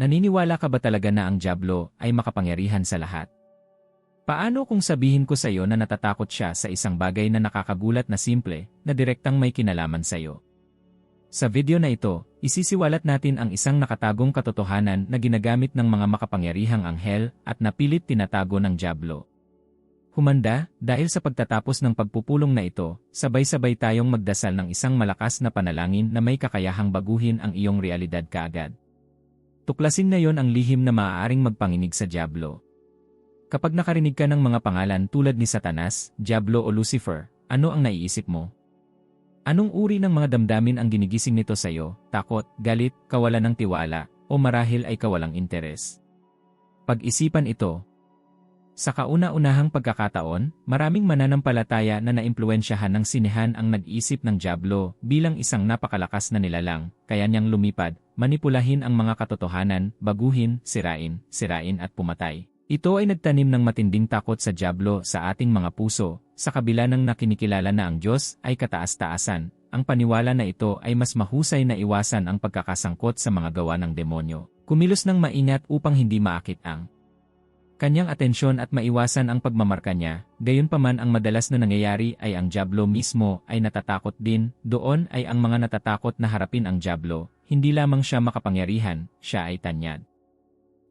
Naniniwala ka ba talaga na ang Diablo ay makapangyarihan sa lahat? Paano kung sabihin ko sa iyo na natatakot siya sa isang bagay na nakakagulat na simple, na direktang may kinalaman sa iyo? Sa video na ito, isisiwalat natin ang isang nakatagong katotohanan na ginagamit ng mga makapangyarihang anghel at napilit tinatago ng Diablo. Humanda, dahil sa pagtatapos ng pagpupulong na ito, sabay-sabay tayong magdasal ng isang malakas na panalangin na may kakayahang baguhin ang iyong realidad kaagad. Tuklasin ngayon ang lihim na maaaring magpanginig sa Diablo. Kapag nakarinig ka ng mga pangalan tulad ni Satanas, Diablo o Lucifer, ano ang naiisip mo? Anong uri ng mga damdamin ang ginigising nito sa iyo? Takot, galit, kawalan ng tiwala, o marahil ay kawalang interes? Pag-isipan ito. Sa kauna-unahang pagkakataon, maraming mananampalataya na naimpluensyahan ng sinehan ang nag-isip ng Diablo bilang isang napakalakas na nilalang, kaya niyang lumipad, manipulahin ang mga katotohanan, baguhin, sirain, sirain at pumatay. Ito ay nagtanim ng matinding takot sa Diablo sa ating mga puso, sa kabila ng nakinikilala na ang Diyos ay kataas-taasan. Ang paniwala na ito ay mas mahusay na iwasan ang pagkakasangkot sa mga gawa ng demonyo. Kumilos ng maingat upang hindi maakit ang kanyang atensyon at maiwasan ang pagmamarka niya, gayunpaman ang madalas na nangyayari ay ang Diablo mismo ay natatakot din, doon ay ang mga natatakot na harapin ang Diablo, hindi lamang siya makapangyarihan, siya ay tanyad.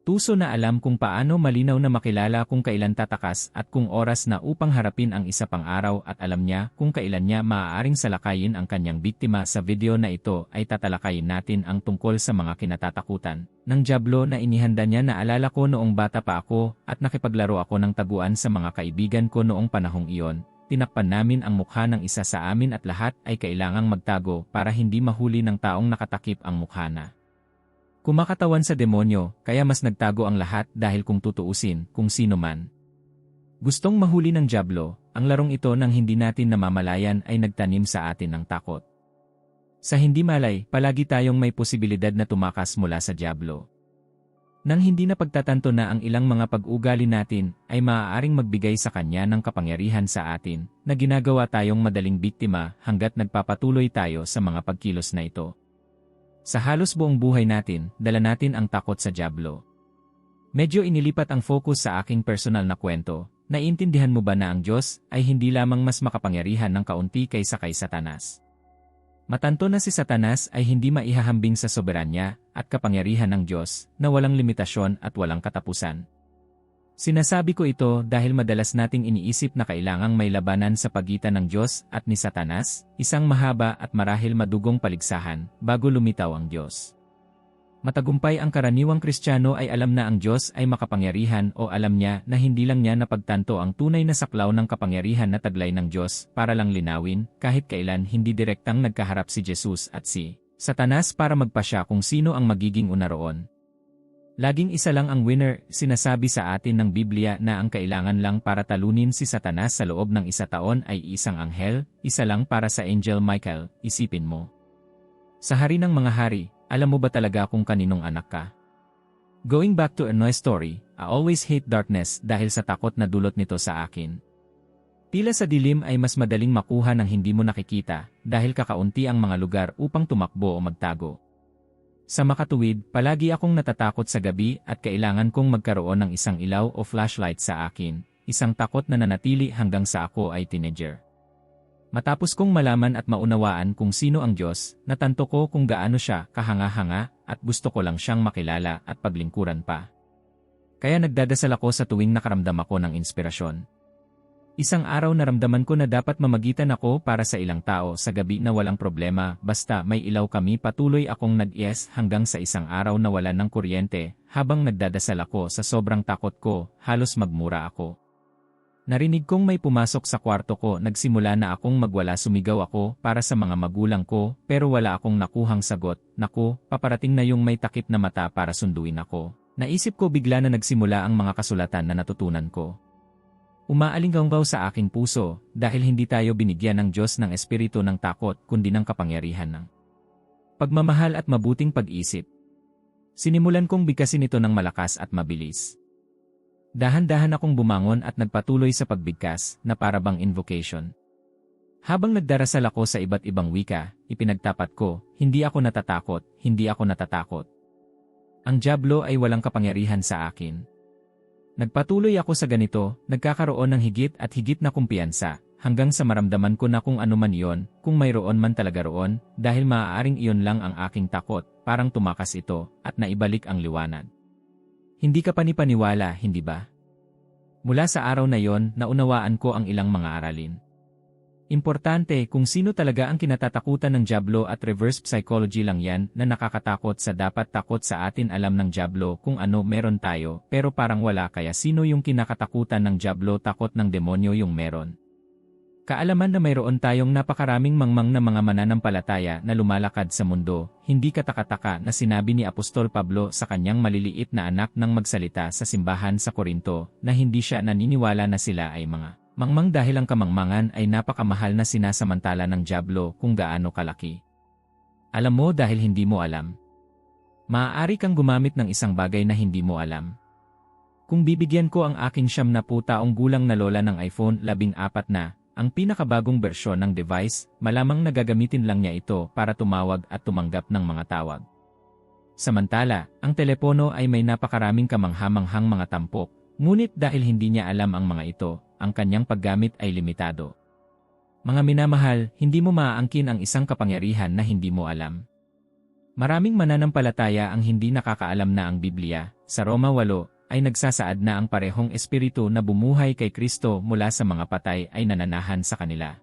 Tuso na alam kung paano malinaw na makilala kung kailan tatakas at kung oras na upang harapin ang isa pang araw at alam niya kung kailan niya maaaring salakayin ang kanyang biktima sa video na ito ay tatalakayin natin ang tungkol sa mga kinatatakutan ng Diablo na inihanda niya na alala ko noong bata pa ako at nakipaglaro ako ng taguan sa mga kaibigan ko noong panahong iyon. Tinakpan namin ang mukha ng isa sa amin at lahat ay kailangang magtago para hindi mahuli ng taong nakatakip ang mukha na. Kumakatawan sa demonyo, kaya mas nagtago ang lahat dahil kung tutuusin, kung sino man. Gustong mahuli ng Diablo, ang larong ito nang hindi natin namamalayan ay nagtanim sa atin ng takot. Sa hindi malay, palagi tayong may posibilidad na tumakas mula sa Diablo. Nang hindi na pagtatanto na ang ilang mga pag-ugali natin ay maaaring magbigay sa kanya ng kapangyarihan sa atin, na ginagawa tayong madaling biktima hanggat nagpapatuloy tayo sa mga pagkilos na ito. Sa halos buong buhay natin, dala natin ang takot sa Diablo. Medyo inilipat ang focus sa aking personal na kwento, naiintindihan mo ba na ang Diyos ay hindi lamang mas makapangyarihan ng kaunti kaysa kay Satanas? Matanto na si Satanas ay hindi maihahambing sa soberanya at kapangyarihan ng Diyos na walang limitasyon at walang katapusan. Sinasabi ko ito dahil madalas nating iniisip na kailangang may labanan sa pagitan ng Diyos at ni Satanas, isang mahaba at marahil madugong paligsahan, bago lumitaw ang Diyos. Matagumpay ang karaniwang Kristiyano ay alam na ang Diyos ay makapangyarihan o alam niya na hindi lang niya napagtanto ang tunay na saklaw ng kapangyarihan na taglay ng Diyos para lang linawin, kahit kailan hindi direktang nagkaharap si Jesus at si Satanas para magpasya kung sino ang magiging una roon. Laging isa lang ang winner, sinasabi sa atin ng Biblia na ang kailangan lang para talunin si Satanas sa loob ng isa taon ay isang anghel, isa lang para sa Angel Michael, isipin mo. Sa hari ng mga hari, alam mo ba talaga kung kaninong anak ka? Going back to a noise story, I always hate darkness dahil sa takot na dulot nito sa akin. Tila sa dilim ay mas madaling makuha ng hindi mo nakikita dahil kakaunti ang mga lugar upang tumakbo o magtago. Sa makatuwid, palagi akong natatakot sa gabi at kailangan kong magkaroon ng isang ilaw o flashlight sa akin, isang takot na nanatili hanggang sa ako ay teenager. Matapos kong malaman at maunawaan kung sino ang Diyos, natanto ko kung gaano siya kahanga-hanga at gusto ko lang siyang makilala at paglingkuran pa. Kaya nagdadasal ako sa tuwing nakaramdam ako ng inspirasyon. Isang araw naramdaman ko na dapat mamagitan ako para sa ilang tao sa gabi na walang problema, basta may ilaw kami patuloy akong nag-yes hanggang sa isang araw na wala ng kuryente, habang nagdadasal ako sa sobrang takot ko, halos magmura ako. Narinig kong may pumasok sa kwarto ko nagsimula na akong magwala sumigaw ako para sa mga magulang ko pero wala akong nakuhang sagot, naku, paparating na yung may takip na mata para sunduin ako. Naisip ko bigla na nagsimula ang mga kasulatan na natutunan ko. Umaalinggaw sa aking puso dahil hindi tayo binigyan ng Diyos ng espiritu ng takot kundi ng kapangyarihan ng pagmamahal at mabuting pag-isip. Sinimulan kong bigkasin ito ng malakas at mabilis. Dahan-dahan akong bumangon at nagpatuloy sa pagbigkas na parabang invocation. Habang nagdarasal ako sa iba't ibang wika, ipinagtapat ko, hindi ako natatakot, hindi ako natatakot. Ang Diablo ay walang kapangyarihan sa akin. Nagpatuloy ako sa ganito, nagkakaroon ng higit at higit na kumpiyansa, hanggang sa maramdaman ko na kung ano man iyon, kung mayroon man talaga roon, dahil maaaring iyon lang ang aking takot, parang tumakas ito, at naibalik ang liwanag. Hindi ka panipaniwala, hindi ba? Mula sa araw na yon, naunawaan ko ang ilang mga aralin. Importante kung sino talaga ang kinatatakutan ng Diablo at reverse psychology lang yan na nakakatakot sa dapat takot sa atin alam ng Diablo kung ano meron tayo pero parang wala kaya sino yung kinakatakutan ng Diablo takot ng demonyo yung meron. Kaalaman na mayroon tayong napakaraming mangmang na mga mananampalataya na lumalakad sa mundo, hindi katakataka na sinabi ni Apostol Pablo sa kanyang maliliit na anak ng magsalita sa simbahan sa Korinto na hindi siya naniniwala na sila ay mga mangmang dahil ang kamangmangan ay napakamahal na sinasamantala ng Diablo kung gaano kalaki. Alam mo dahil hindi mo alam. Maaari kang gumamit ng isang bagay na hindi mo alam. Kung bibigyan ko ang aking siyam na taong gulang na lola ng iPhone 14 na, ang pinakabagong bersyon ng device, malamang nagagamitin lang niya ito para tumawag at tumanggap ng mga tawag. Samantala, ang telepono ay may napakaraming kamanghamanghang mga tampok, ngunit dahil hindi niya alam ang mga ito, ang kanyang paggamit ay limitado. Mga minamahal, hindi mo maaangkin ang isang kapangyarihan na hindi mo alam. Maraming mananampalataya ang hindi nakakaalam na ang Biblia, sa Roma 8, ay nagsasaad na ang parehong espiritu na bumuhay kay Kristo mula sa mga patay ay nananahan sa kanila.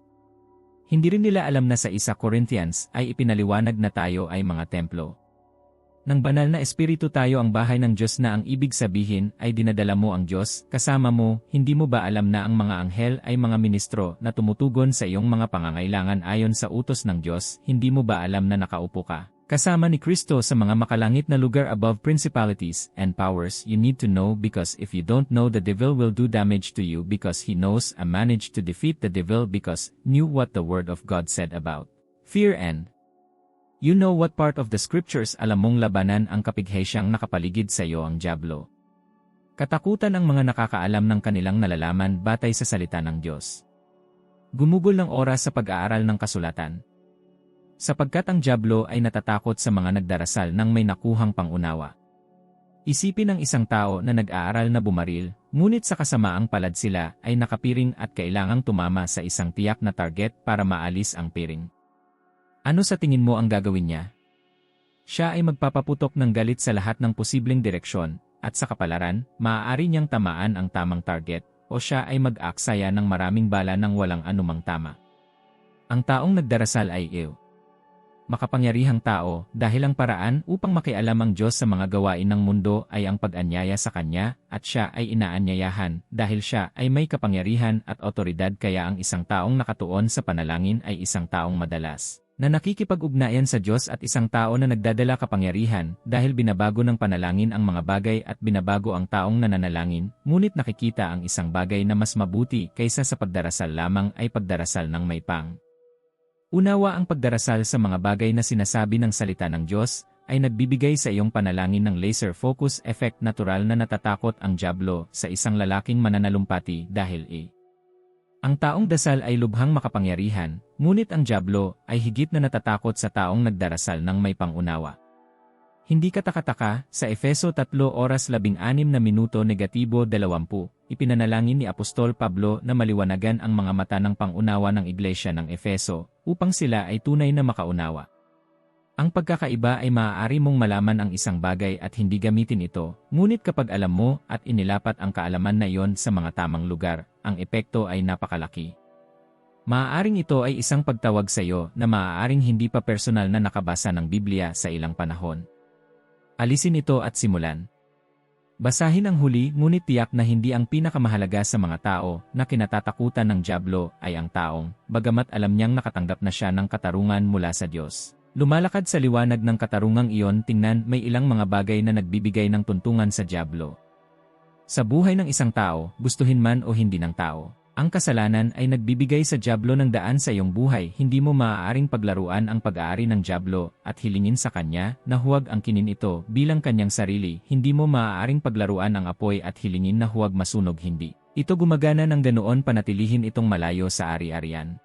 Hindi rin nila alam na sa 1 Corinthians ay ipinaliwanag na tayo ay mga templo. Nang banal na espiritu tayo ang bahay ng Diyos na ang ibig sabihin ay dinadala mo ang Diyos, kasama mo, hindi mo ba alam na ang mga anghel ay mga ministro na tumutugon sa iyong mga pangangailangan ayon sa utos ng Diyos, hindi mo ba alam na nakaupo ka? Kasama ni Kristo sa mga makalangit na lugar above principalities and powers you need to know because if you don't know the devil will do damage to you because he knows and managed to defeat the devil because knew what the word of God said about fear and You know what part of the scriptures alam mong labanan ang kapighesyang nakapaligid sa iyo ang Diablo. Katakutan ang mga nakakaalam ng kanilang nalalaman batay sa salita ng Diyos. Gumugol ng oras sa pag-aaral ng kasulatan, sapagkat ang Diablo ay natatakot sa mga nagdarasal nang may nakuhang pangunawa. Isipin ng isang tao na nag-aaral na bumaril, ngunit sa kasamaang palad sila ay nakapiring at kailangang tumama sa isang tiyak na target para maalis ang piring. Ano sa tingin mo ang gagawin niya? Siya ay magpapaputok ng galit sa lahat ng posibleng direksyon, at sa kapalaran, maaari niyang tamaan ang tamang target, o siya ay mag-aksaya ng maraming bala ng walang anumang tama. Ang taong nagdarasal ay ew makapangyarihang tao dahil ang paraan upang makialam ang Diyos sa mga gawain ng mundo ay ang pag-anyaya sa Kanya at siya ay inaanyayahan dahil siya ay may kapangyarihan at otoridad kaya ang isang taong nakatuon sa panalangin ay isang taong madalas na nakikipag-ugnayan sa Diyos at isang tao na nagdadala kapangyarihan dahil binabago ng panalangin ang mga bagay at binabago ang taong nananalangin, ngunit nakikita ang isang bagay na mas mabuti kaysa sa pagdarasal lamang ay pagdarasal ng may pang. Unawa ang pagdarasal sa mga bagay na sinasabi ng salita ng Diyos, ay nagbibigay sa iyong panalangin ng laser focus effect natural na natatakot ang Diablo sa isang lalaking mananalumpati dahil e. Ang taong dasal ay lubhang makapangyarihan, ngunit ang Diablo ay higit na natatakot sa taong nagdarasal ng may pangunawa. Hindi katakataka, sa Efeso 3 oras 16 na minuto negatibo 20, ipinanalangin ni Apostol Pablo na maliwanagan ang mga mata ng pangunawa ng Iglesia ng Efeso, upang sila ay tunay na makaunawa. Ang pagkakaiba ay maaari mong malaman ang isang bagay at hindi gamitin ito, ngunit kapag alam mo at inilapat ang kaalaman na iyon sa mga tamang lugar, ang epekto ay napakalaki. Maaaring ito ay isang pagtawag sa iyo na maaaring hindi pa personal na nakabasa ng Biblia sa ilang panahon. Alisin ito at simulan. Basahin ang huli ngunit tiyak na hindi ang pinakamahalaga sa mga tao na kinatatakutan ng Diablo ay ang taong, bagamat alam niyang nakatanggap na siya ng katarungan mula sa Diyos. Lumalakad sa liwanag ng katarungang iyon tingnan may ilang mga bagay na nagbibigay ng tuntungan sa Diablo. Sa buhay ng isang tao, gustuhin man o hindi ng tao, ang kasalanan ay nagbibigay sa Diablo ng daan sa iyong buhay, hindi mo maaaring paglaruan ang pag-aari ng Diablo at hilingin sa kanya na huwag angkinin ito bilang kanyang sarili, hindi mo maaaring paglaruan ang apoy at hilingin na huwag masunog hindi. Ito gumagana ng ganoon panatilihin itong malayo sa ari-arian.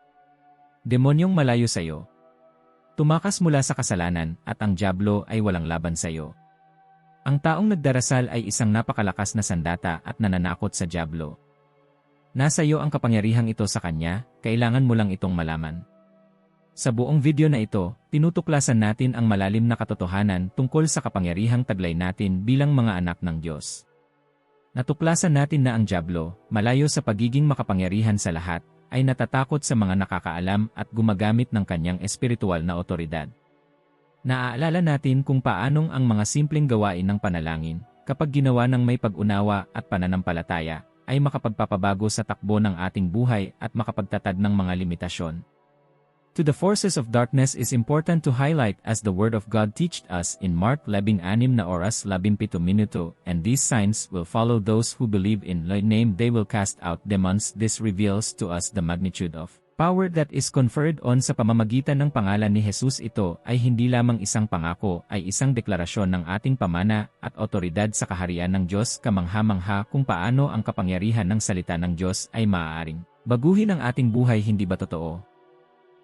Demonyong malayo sa iyo. Tumakas mula sa kasalanan at ang Diablo ay walang laban sa iyo. Ang taong nagdarasal ay isang napakalakas na sandata at nananakot sa Diablo. Nasa iyo ang kapangyarihang ito sa kanya, kailangan mo lang itong malaman. Sa buong video na ito, tinutuklasan natin ang malalim na katotohanan tungkol sa kapangyarihang taglay natin bilang mga anak ng Diyos. Natuklasan natin na ang Diablo, malayo sa pagiging makapangyarihan sa lahat, ay natatakot sa mga nakakaalam at gumagamit ng kanyang espiritual na otoridad. Naaalala natin kung paanong ang mga simpleng gawain ng panalangin, kapag ginawa ng may pag-unawa at pananampalataya, ay makapagpapabago sa takbo ng ating buhay at makapagtatad ng mga limitasyon. To the forces of darkness is important to highlight as the Word of God teached us in Mark 16 na oras 17 minuto, and these signs will follow those who believe in the name they will cast out demons. This reveals to us the magnitude of Power that is conferred on sa pamamagitan ng pangalan ni Jesus ito ay hindi lamang isang pangako ay isang deklarasyon ng ating pamana at otoridad sa kaharian ng Diyos kamangha-mangha kung paano ang kapangyarihan ng salita ng Diyos ay maaaring baguhin ang ating buhay hindi ba totoo?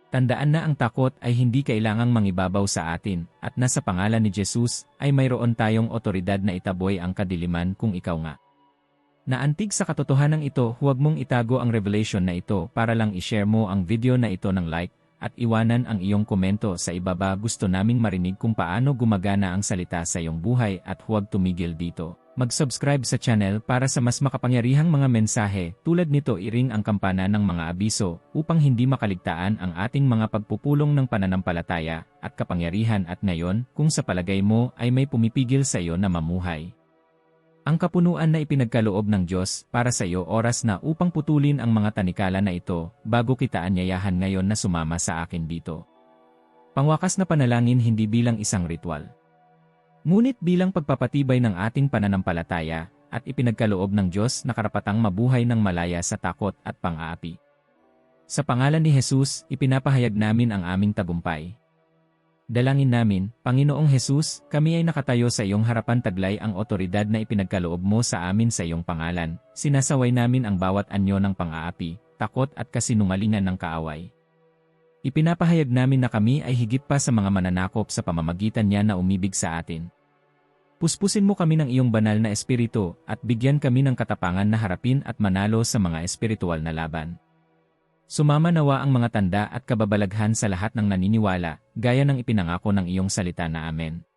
Tandaan na ang takot ay hindi kailangang mangibabaw sa atin at nasa pangalan ni Jesus ay mayroon tayong otoridad na itaboy ang kadiliman kung ikaw nga. Naantig sa katotohanan ito, huwag mong itago ang revelation na ito para lang i-share mo ang video na ito ng like at iwanan ang iyong komento sa ibaba gusto naming marinig kung paano gumagana ang salita sa iyong buhay at huwag tumigil dito. Mag-subscribe sa channel para sa mas makapangyarihang mga mensahe tulad nito iring ang kampana ng mga abiso upang hindi makaligtaan ang ating mga pagpupulong ng pananampalataya at kapangyarihan at ngayon kung sa palagay mo ay may pumipigil sa iyo na mamuhay. Ang kapunuan na ipinagkaloob ng Diyos para sa iyo oras na upang putulin ang mga tanikala na ito bago kita anyayahan ngayon na sumama sa akin dito. Pangwakas na panalangin hindi bilang isang ritual. Ngunit bilang pagpapatibay ng ating pananampalataya at ipinagkaloob ng Diyos na karapatang mabuhay ng malaya sa takot at pang-aapi. Sa pangalan ni Jesus, ipinapahayag namin ang aming tagumpay. Dalangin namin, Panginoong Hesus, kami ay nakatayo sa iyong harapan taglay ang otoridad na ipinagkaloob mo sa amin sa iyong pangalan. Sinasaway namin ang bawat anyo ng pang-aapi, takot at kasinungalingan ng kaaway. Ipinapahayag namin na kami ay higit pa sa mga mananakop sa pamamagitan niya na umibig sa atin. Puspusin mo kami ng iyong banal na espiritu at bigyan kami ng katapangan na harapin at manalo sa mga espiritual na laban. Sumama nawa ang mga tanda at kababalaghan sa lahat ng naniniwala, gaya ng ipinangako ng iyong salita na Amen.